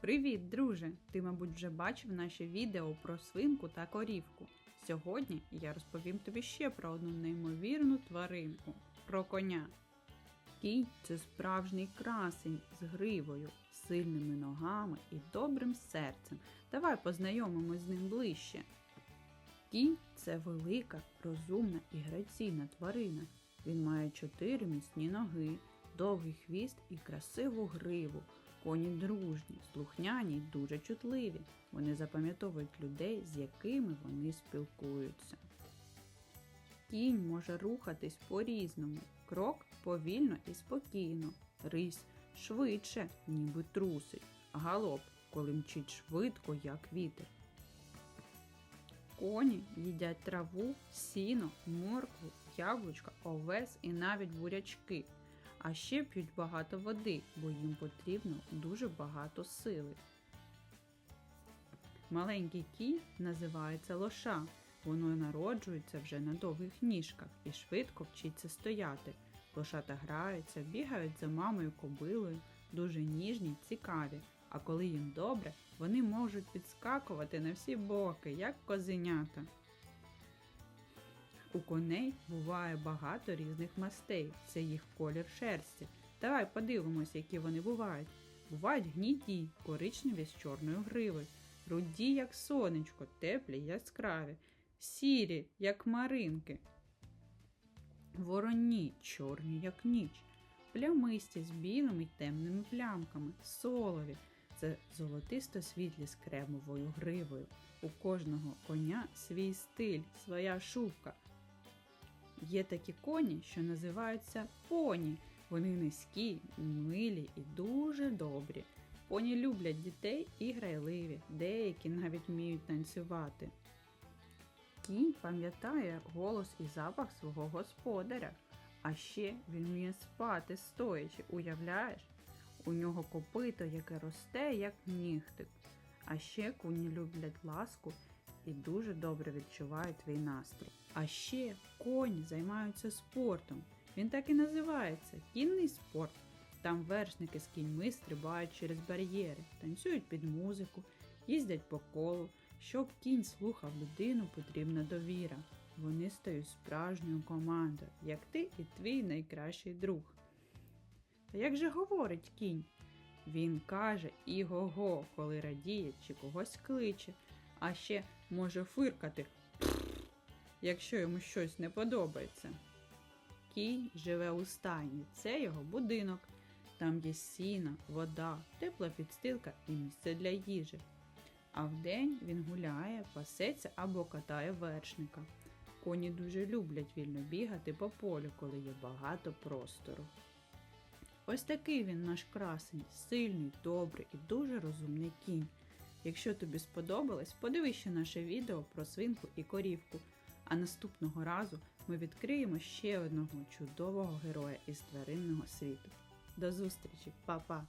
Привіт, друже! Ти, мабуть, вже бачив наше відео про свинку та корівку. Сьогодні я розповім тобі ще про одну неймовірну тваринку про коня. Кінь це справжній красень з гривою, сильними ногами і добрим серцем. Давай познайомимось з ним ближче. Кінь це велика, розумна і граційна тварина. Він має чотири міцні ноги, довгий хвіст і красиву гриву. Коні дружні, слухняні й дуже чутливі. Вони запам'ятовують людей, з якими вони спілкуються. Кінь може рухатись по-різному. Крок повільно і спокійно, рись швидше, ніби трусить, галоп, коли мчить швидко, як вітер. Коні їдять траву, сіно, моркву, яблучка, овес і навіть бурячки. А ще п'ють багато води, бо їм потрібно дуже багато сили. Маленький кінь називається лоша. Воно народжується вже на довгих ніжках і швидко вчиться стояти. Лошата граються, бігають за мамою кобилою, дуже ніжні, цікаві. А коли їм добре, вони можуть підскакувати на всі боки, як козенята. У коней буває багато різних мастей, це їх колір шерсті. Давай подивимось, які вони бувають. Бувають гніді, коричневі з чорною гривою, руді, як сонечко, теплі, яскраві, сірі, як маринки, вороні, чорні, як ніч, плямисті з білими й темними плямками, солові. Це золотисто світлі з кремовою гривою. У кожного коня свій стиль, своя шубка. Є такі коні, що називаються поні. Вони низькі, милі і дуже добрі. Поні люблять дітей і грайливі, деякі навіть вміють танцювати. Кінь пам'ятає голос і запах свого господаря, а ще він вміє спати стоячи, уявляєш? У нього копито, яке росте, як нігтик. А ще коні люблять ласку і дуже добре відчувають твій настрій. А ще коні займаються спортом. Він так і називається кінний спорт. Там вершники з кіньми стрибають через бар'єри, танцюють під музику, їздять по колу. Щоб кінь слухав людину, потрібна довіра. Вони стають справжньою командою, як ти і твій найкращий друг. Та як же говорить кінь? Він каже іго-го, коли радіє чи когось кличе, а ще може фиркати, якщо йому щось не подобається. Кінь живе у стайні, це його будинок. Там є сіна, вода, тепла підстилка і місце для їжі. А вдень він гуляє, пасеться або катає вершника. Коні дуже люблять вільно бігати по полю, коли є багато простору. Ось такий він наш красень, сильний, добрий і дуже розумний кінь. Якщо тобі сподобалось, подивись ще наше відео про свинку і корівку. А наступного разу ми відкриємо ще одного чудового героя із тваринного світу. До зустрічі, Па-па!